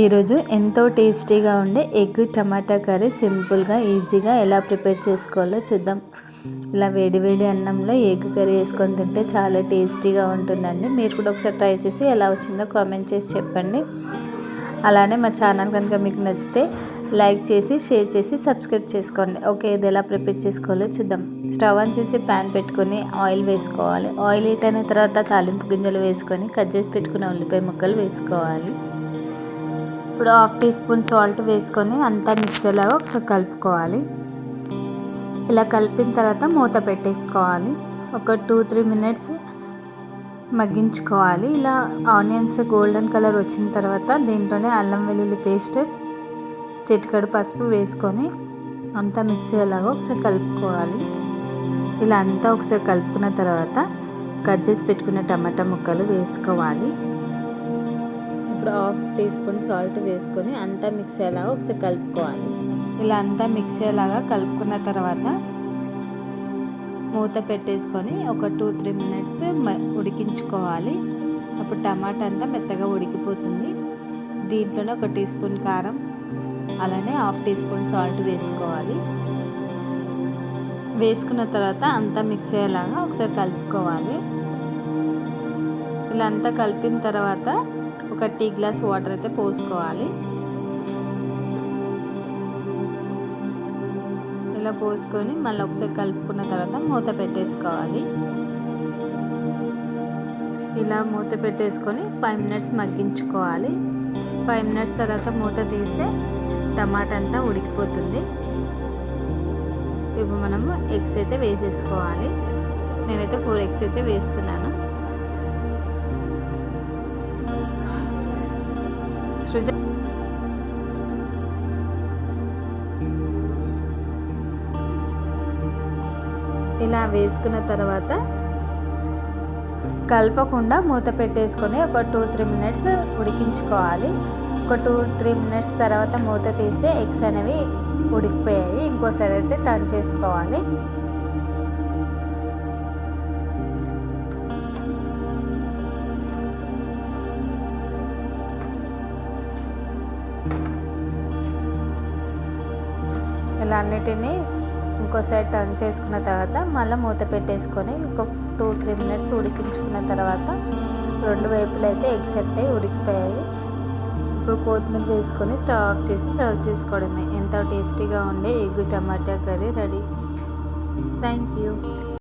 ఈరోజు ఎంతో టేస్టీగా ఉండే ఎగ్ టమాటా కర్రీ సింపుల్గా ఈజీగా ఎలా ప్రిపేర్ చేసుకోవాలో చూద్దాం. ఇలా వేడి వేడి అన్నంలో ఎగ్ కర్రీ వేసుకొని తింటే చాలా టేస్టీగా ఉంటుందండి. మీరు కూడా ఒకసారి ట్రై చేసి ఎలా వచ్చిందో కామెంట్ చేసి చెప్పండి. అలానే మా ఛానల్ కనుక మీకు నచ్చితే లైక్ చేసి షేర్ చేసి సబ్స్క్రైబ్ చేసుకోండి. ఓకే ఇది ఎలా ప్రిపేర్ చేసుకోవాలో చూద్దాం. స్టవ్ ఆన్ చేసి ప్యాన్ పెట్టుకొని ఆయిల్ వేసుకోవాలి. ఆయిల్ హీట్ అయిన తర్వాత తాలింపు గింజలు వేసుకొని కట్ చేసి పెట్టుకున్న ఉల్లిపాయ ముక్కలు వేసుకోవాలి. ఇప్పుడు హాఫ్ టీ స్పూన్ సాల్ట్ వేసుకొని అంతా మిక్స్ ఒకసారి కలుపుకోవాలి. ఇలా కలిపిన తర్వాత మూత పెట్టేసుకోవాలి. ఒక టూ త్రీ మినిట్స్ మగ్గించుకోవాలి. ఇలా ఆనియన్స్ గోల్డెన్ కలర్ వచ్చిన తర్వాత దీంట్లోనే అల్లం వెల్లుల్లి పేస్ట్ చిటికడు పసుపు వేసుకొని అంతా మిక్స్ అయ్యేలాగా ఒకసారి కలుపుకోవాలి. ఇలా అంతా ఒకసారి కలుపుకున్న తర్వాత కట్ చేసి పెట్టుకున్న టమాటా ముక్కలు వేసుకోవాలి. ఇప్పుడు హాఫ్ టీ స్పూన్ సాల్ట్ వేసుకొని అంతా మిక్స్ అయ్యేలాగా ఒకసారి కలుపుకోవాలి. ఇలా అంతా మిక్స్ అయ్యేలాగా కలుపుకున్న తర్వాత మూత పెట్టేసుకొని ఒక టూ త్రీ మినిట్స్ ఉడికించుకోవాలి. అప్పుడు టమాటా అంతా మెత్తగా ఉడికిపోతుంది. దీంట్లోనే ఒక టీ స్పూన్ కారం అలానే హాఫ్ టీ స్పూన్ సాల్ట్ వేసుకోవాలి. వేసుకున్న తర్వాత అంతా మిక్స్ అయ్యేలాగా ఒకసారి కలుపుకోవాలి. ఇలా అంతా కలిపిన తర్వాత ఒక టీ గ్లాస్ వాటర్ అయితే పోసుకోవాలి. ఇలా పోసుకొని మళ్ళీ ఒకసారి కలుపుకున్న తర్వాత మూత పెట్టేసుకోవాలి. ఇలా మూత పెట్టేసుకొని ఫైవ్ మినిట్స్ మగ్గించుకోవాలి. ఫైవ్ మినిట్స్ తర్వాత మూత తీస్తే టమాటా అంతా ఉడికిపోతుంది. ఇప్పుడు మనము ఎగ్స్ అయితే వేసేసుకోవాలి. నేనైతే ఫోర్ ఎగ్స్ అయితే వేస్తున్నాను సృజ ఇలా వేసుకున్న తర్వాత కలపకుండా మూత పెట్టేసుకొని ఒక టూ త్రీ మినిట్స్ ఉడికించుకోవాలి. ఒక టూ త్రీ మినిట్స్ తర్వాత మూత తీసి ఎగ్స్ అనేవి ఉడికిపోయాయి. ఇంకోసారి అయితే టర్న్ చేసుకోవాలి. ఇలా అన్నిటినీ ఇంకోసారి టర్న్ చేసుకున్న తర్వాత మళ్ళీ మూత పెట్టేసుకొని ఒక టూ త్రీ మినిట్స్ ఉడికించుకున్న తర్వాత రెండు వైపులు అయితే ఎగ్స్ అయితే ఉడికిపోయాయి. ఇప్పుడు కొత్తిమీర వేసుకొని స్టవ్ ఆఫ్ చేసి సర్వ్ చేసుకోవడమే. ఎంతో టేస్టీగా ఉండే egg tomato curry ready. Thank you.